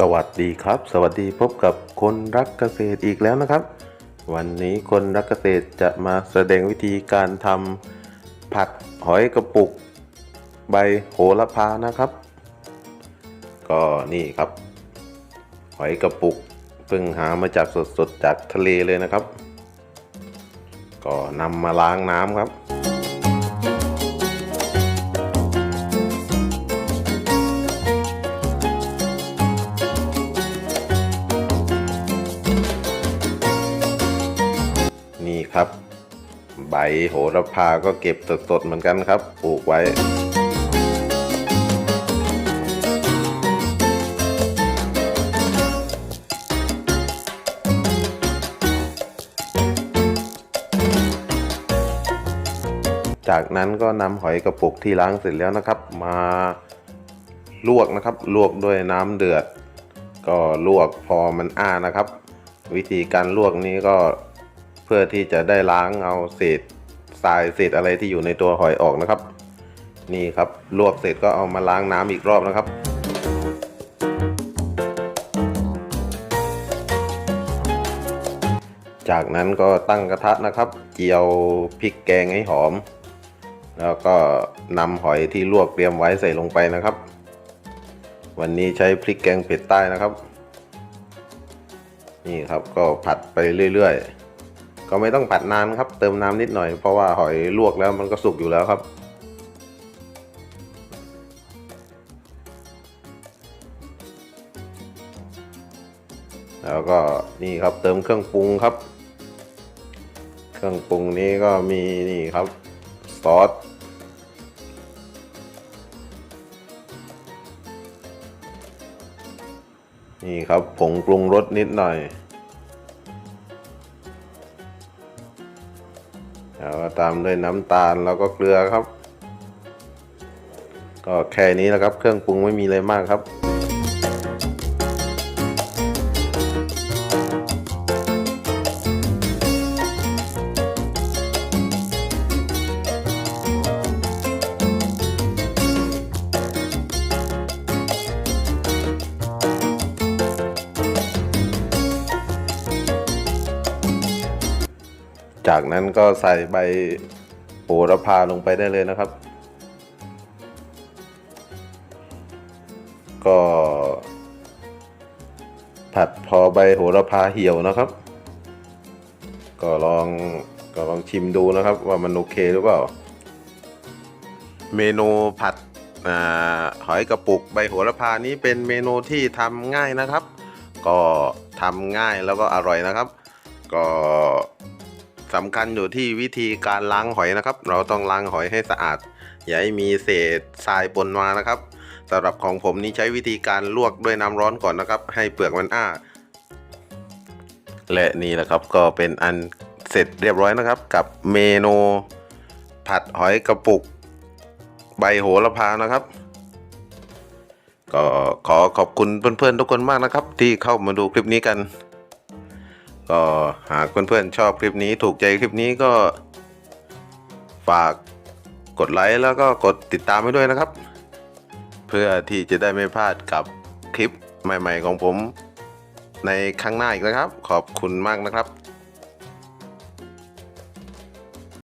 สวัสดีครับ สวัสดีพบกับคนรักเกษตรอีกแล้วนะครับ วันนี้คนรักเกษตรจะมาแสดงวิธีการทำผัดหอยกระปุก ใบโหระพานะครับ ก็นี่ครับ หอยกระปุกเพิ่งหามาจากสดๆจากทะเลเลยนะครับ ก็นำมาล้างน้ำครับ ครับ ใบโหระพาก็เก็บสดๆเหมือนกันครับปลูกไว้จากนั้นก็นำหอยกระปุกที่ล้างเสร็จแล้วนะครับ มาลวกนะครับ ลวกด้วยน้ำเดือด ก็ลวกพอมันอ้านะครับ วิธีการลวกนี้ก็ เพื่อที่จะได้ล้างเอาเศษทรายเศษอะไรที่อยู่ในตัวหอยออกนะครับ นี่ครับลวกเสร็จก็เอามาล้างน้ำอีกรอบนะครับจากนั้นก็ตั้งกระทะนะครับ เจียวพริกแกงให้หอม แล้วก็นำหอยที่ลวกเตรียมไว้ใส่ลงไปนะครับ วันนี้ใช้พริกแกงเผ็ดใต้นะครับ นี่ครับก็ผัดไปเรื่อยๆ ก็ไม่ต้องผัดนานครับ เติมน้ำนิดหน่อยเพราะว่าหอยลวกแล้วมันก็สุกอยู่แล้วครับ แล้วก็นี่ครับเติมเครื่องปรุงครับ เครื่องปรุงนี้ก็มีนี่ครับซอสนี่ครับผงปรุงรสนิดหน่อย แล้วตามด้วยน้ำตาลแล้วก็เกลือครับ ก็แค่นี้แหละครับ เครื่องปรุงไม่มีอะไรมากครับ จากนั้นก็ใส่ใบโหระพาลงไปได้เลยนะครับ ก็ ผัดพอใบโหระพาเหี่ยวนะครับ ก็ลองก็ลองชิมดูนะครับ ว่ามันโอเคหรือเปล่า เมนูผัดอหอยกระปุกใบโหระพานี้เป็นเมนูที่ทำง่ายนะครับ ก็ทำง่ายแล้วก็อร่อยนะครับ ก็ สำคัญอยู่ที่วิธีการล้างหอยนะครับ เราต้องล้างหอยให้สะอาด อย่าให้มีเศษทรายปนมานะครับสำหรับของผมนี้ใช้วิธีการลวกด้วยน้ำร้อนก่อนนะครับ ให้เปลือกมันอ้า และนี่แหละครับก็เป็นอันเสร็จเรียบร้อยนะครับ กับเมนูผัดหอยกระปุก ใบโหระพานะครับ ก็ขอขอบคุณเพื่อนๆทุกคนมากนะครับ ที่เข้ามาดูคลิปนี้กัน ก็หากเพื่อนๆชอบคลิปนี้ถูกใจคลิปนี้ก็ ฝากกดไลค์แล้วก็กดติดตามไว้ด้วยนะครับ เพื่อที่จะได้ไม่พลาดกับคลิปใหม่ ๆ ของผม ในครั้งหน้าอีกนะครับ ขอบคุณมากนะครับ